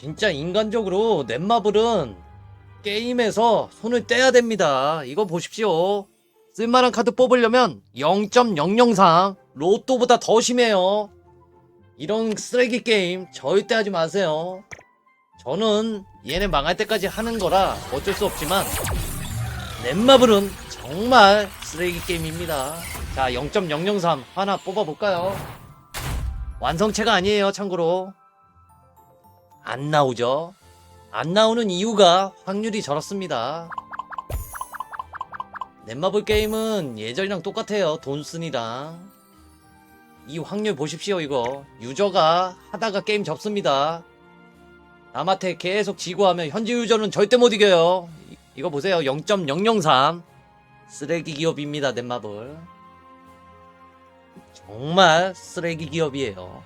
진짜 인간적으로 넷마블은 게임에서 손을 떼야 됩니다. 이거 보십시오. 쓸만한 카드 뽑으려면 0.003 로또보다 더 심해요. 이런 쓰레기 게임 절대 하지 마세요. 저는 얘네 망할 때까지 하는 거라 어쩔 수 없지만 넷마블은 정말 쓰레기 게임입니다. 자, 0.003 하나 뽑아볼까요? 완성체가 아니에요, 참고로. 안 나오죠? 안 나오는 이유가 확률이 저렇습니다. 넷마블 게임은 예전이랑 똑같아요, 돈순이랑. 이 확률 보십시오, 이거. 유저가 하다가 게임 접습니다. 남한테 계속 지고 하면 현지 유저는 절대 못 이겨요. 이- 이거 보세요. 0.003. 쓰레기 기업입니다, 넷마블. 정말 쓰레기 기업이에요.